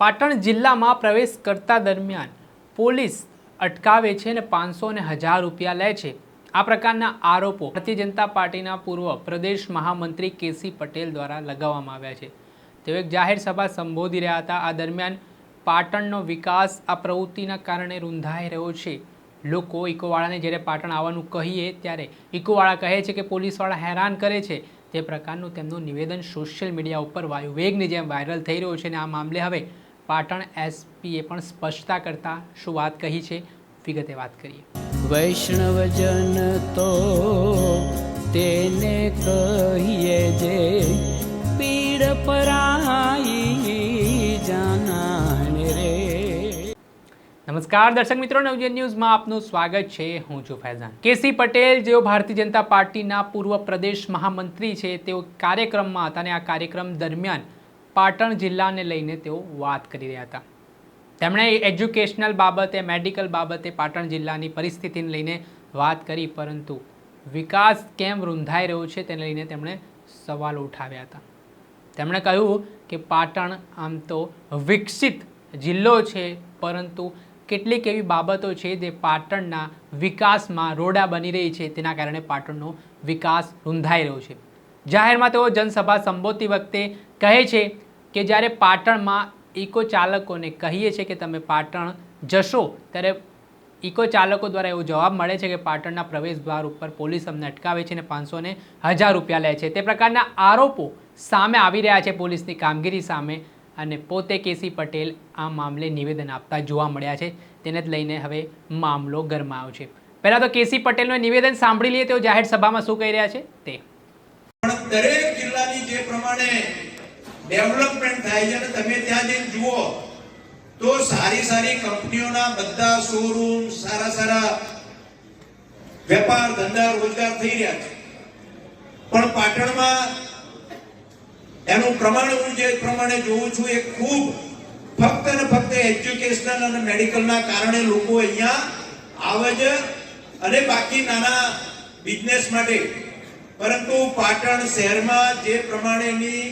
પાટણ જિલ્લામાં પ્રવેશ કરતા દરમિયાન પોલીસ અટકાવે છે અને પાંચસો ને હજાર રૂપિયા લે છે. આ પ્રકારના આરોપો ભારતીય જનતા પાર્ટીના પૂર્વ પ્રદેશ મહામંત્રી કેસી પટેલ દ્વારા લગાવવામાં આવ્યા છે. તેઓ એક જાહેર સભા સંબોધી રહ્યા હતા. આ દરમિયાન પાટણનો વિકાસ આ પ્રવૃત્તિના કારણે રૂંધાઈ રહ્યો છે. લોકો ઇકોવાળાને જ્યારે પાટણ આવવાનું કહીએ ત્યારે ઇકોવાળા કહે છે કે પોલીસવાળા હેરાન કરે છે. તે પ્રકારનું તેમનું નિવેદન સોશિયલ મીડિયા ઉપર વાયુવેગની જેમ વાયરલ થઈ રહ્યું છે અને આ મામલે હવે પાટણ એસપીએ પણ સ્પષ્ટતા કરતા શું વાત કહી છે વિગતે વાત કરીએ. વૈષ્ણવજન તો તેને કહીએ જે પીડ પરાઈ જાનાને રે. નમસ્કાર દર્શક મિત્રો નવજન ન્યૂઝમાં આપનું સ્વાગત છે. હું છું ફૈઝાન. કેસી પટેલ જેઓ ભારતીય જનતા પાર્ટીના પૂર્વ પ્રદેશ મહામંત્રી છે તેઓ કાર્યક્રમમાં હતા અને આ કાર્યક્રમ દરમિયાન પાટણ જિલ્લાને લઈને તેઓ વાત કરી રહ્યા હતા. તેમણે એજ્યુકેશનલ બાબતે, મેડિકલ બાબતે પાટણ જિલ્લાની પરિસ્થિતિને લઈને વાત કરી, પરંતુ વિકાસ કેમ રૂંધાઈ રહ્યો છે તેને લઈને તેમણે સવાલો ઉઠાવ્યા હતા. તેમણે કહ્યું કે પાટણ આમ તો વિકસિત જિલ્લો છે, પરંતુ કેટલીક એવી બાબતો છે જે પાટણના વિકાસમાં રોડા બની રહી છે, તેના કારણે પાટણનો વિકાસ રૂંધાઈ રહ્યો છે. જાહેરમાં તેઓ જનસભા સંબોધતી વખતે કહે છે કે જ્યારે પાટણમાં ઇકો ચાલકોને કહીએ છીએ કે તમે પાટણ જશો, ત્યારે ઇકો ચાલકો દ્વારા એવો જવાબ મળે છે કે પાટણના પ્રવેશ દ્વાર ઉપર પોલીસ અમને અટકાવે છે અને પાંચસો ને હજાર રૂપિયા લે છે. તે પ્રકારના આરોપો સામે આવી રહ્યા છે પોલીસની કામગીરી સામે અને પોતે કેસી પટેલ આ મામલે નિવેદન આપતા જોવા મળ્યા છે. તેને જ લઈને હવે મામલો ગરમાયો છે. પહેલાં તો કેસી પટેલનું નિવેદન સાંભળી લઈએ, તેઓ જાહેર સભામાં શું કહી રહ્યા છે? તે. દરેક જિલ્લાની જે પ્રમાણે ડેવલપમેન્ટ થાય છે અને તમે ત્યાં જઈને જુઓ, તો સારી સારી કંપનીઓના બધા શોરૂમ સારા સારા વેપાર, ધંધા, રોજગાર થઈ રહ્યા છે. પણ પાટણમાં એનું પ્રમાણ હું જે પ્રમાણે જોઉં છું, એ ખૂબ ફક્ત ને ફક્ત એજ્યુકેશનલ અને મેડિકલના કારણે લોકો અહીંયા આવે છે અને બાકી નાના બિઝનેસ માટે. પરંતુ પાટણ શહેરમાં જે પ્રમાણેની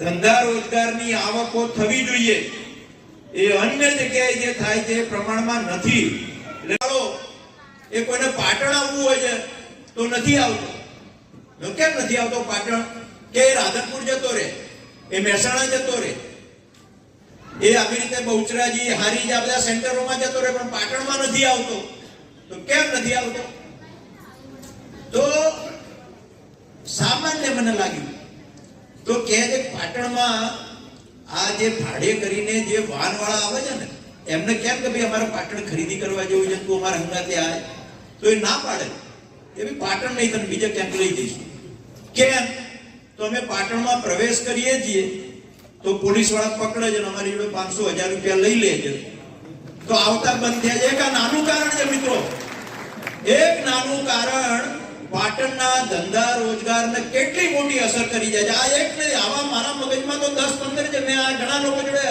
ધંધા રોજગારની આવકો થવી જોઈએ. એ અન્ય જગ્યાએ જે થાય છે પ્રમાણમાં નથી. એ કોઈને પાટણ આવવું હોય છે, તો નથી આવતો. કેમ નથી આવતો પાટણ? કે રાધનપુર જતો રહે, એ મહેસાણા જતો રહે, એ આવી રીતે બહુચરાજી, હારીજ, આ બધા સેન્ટરોમાં જતો રહે, પણ પાટણમાં નથી આવતો. તો કેમ નથી આવતો? તો સામાન્ય મને લાગ્યું તો કહે છે, પાટણમાં આ જે ભાડે કરીને જે વાહનવાળા આવે છે ને, એમને કેમ કે ભાઈ અમારે પાટણ ખરીદી કરવા જેવું છે, તું અમારા હંગાતે આવે તો એ ના પાડે. એ બી પાટણ નહીં, તને બીજા ક્યાંક લઈ જઈશું. કેમ તો અમે પાટણમાં પ્રવેશ કરીએ છીએ, તો પોલીસવાળા પકડે છે અમારી જોડે પાંચસો હજાર રૂપિયા લઈ લે છે. તો આવતા બંધ થયા છે. એક આ નાનું કારણ છે મિત્રો. એક નાનું કારણ પાટણના ધંધા રોજગારને કેટલી મોટી અસર કરી જાય છે? આ એક નહીં, આવા મારા મગજમાં તો દસ પંદર છે. મેં આ ઘણા લોકો જોડે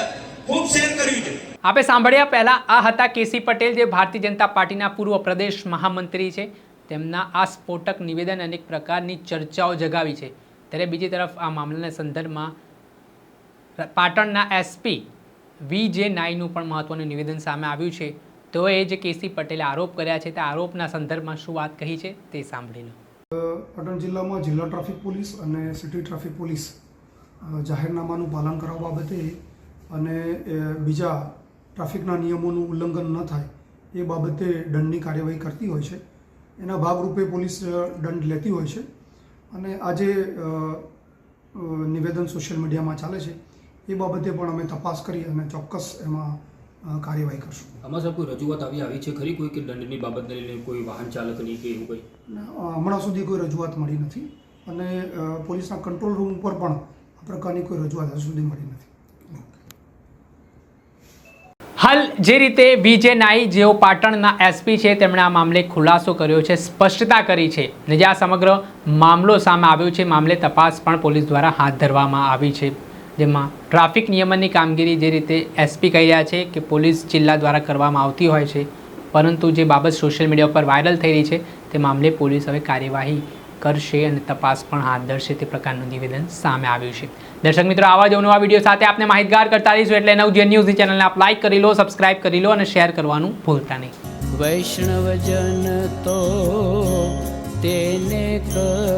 ખૂબ શેર કર્યું છે. આપણે સાંભળ્યા પહેલા આ હતા કેસી પટેલ, જે ભારતીય જનતા પાર્ટીના પૂર્વ પ્રદેશ મહામંત્રી છે. તેમના આ સ્ફોટક નિવેદન અનેક પ્રકારની ચર્ચાઓ જગાવી છે. ત્યારે બીજી તરફ આ મામલાના સંદર્ભમાં પાટણના એસપી વી જે નાઈનું પણ મહત્વનું નિવેદન સામે આવ્યું છે. તેઓએ જે કેસી પટેલે આરોપ કર્યા છે તે આરોપના સંદર્ભમાં શું વાત કહી છે તે સાંભળી લો પાટણ જિલ્લામાં જિલ્લા ટ્રાફિક પોલીસ અને સિટી ટ્રાફિક પોલીસ જાહેરનામાનું પાલન કરવા બાબતે અને એ, બીજા ટ્રાફિકના નિયમોનું ઉલ્લંઘન ન થાય એ બાબતે દંડની કાર્યવાહી કરતી હોય છે. એના ભાગરૂપે પોલીસ દંડ લેતી હોય છે. અને આજે નિવેદન સોશિયલ મીડિયામાં ચાલે છે. એ બાબતે પણ અમે તપાસ કરી અને ચોક્કસ એમાં કાર્યવાહી કરશું. આમાં સાહેબ કોઈ રજૂઆત આવી આવી છે ખરી? કોઈ કે દંડની બાબતને લઈને કોઈ વાહન ચાલકની કે એવું કંઈ? હમણાં સુધી કોઈ રજૂઆત મળી નથી. અને પોલીસના કંટ્રોલ રૂમ ઉપર પણ આ પ્રકારની કોઈ રજૂઆત હજુ સુધી મળી નથી. હાલ જે રીતે વિજય નાઈ જેઓ પાટણના એસપી છે તેમણે આ મામલે ખુલાસો કર્યો છે સ્પષ્ટતા કરી છે. ને જે આ સમગ્ર મામલો સામે આવ્યો છે. મામલે તપાસ પણ પોલીસ દ્વારા હાથ ધરવામાં આવી છે. જેમાં ટ્રાફિક નિયમનની કામગીરી જે રીતે એસપી કહી રહ્યા છે કે પોલીસ જિલ્લા દ્વારા કરવામાં આવતી હોય છે, પરંતુ જે બાબત સોશિયલ મીડિયા ઉપર વાયરલ થઈ રહી છે, તે મામલે પોલીસ હવે કાર્યવાહી કરશે અને તપાસ પણ હાથ ધરશે તે પ્રકારનું નિવેદન સામે આવ્યું છે. દર્શક મિત્રો, આવા જ નવા વીડિયો સાથે આપને માહિતગાર કરતા રહીશું એટલે નવજીવન ન્યૂઝની ચેનલને આપ લાઇક કરી લો, સબસ્ક્રાઇબ કરી લો અને શેર કરવાનું ભૂલતા નહીં. વૈષ્ણવજન તો તેને કહીએ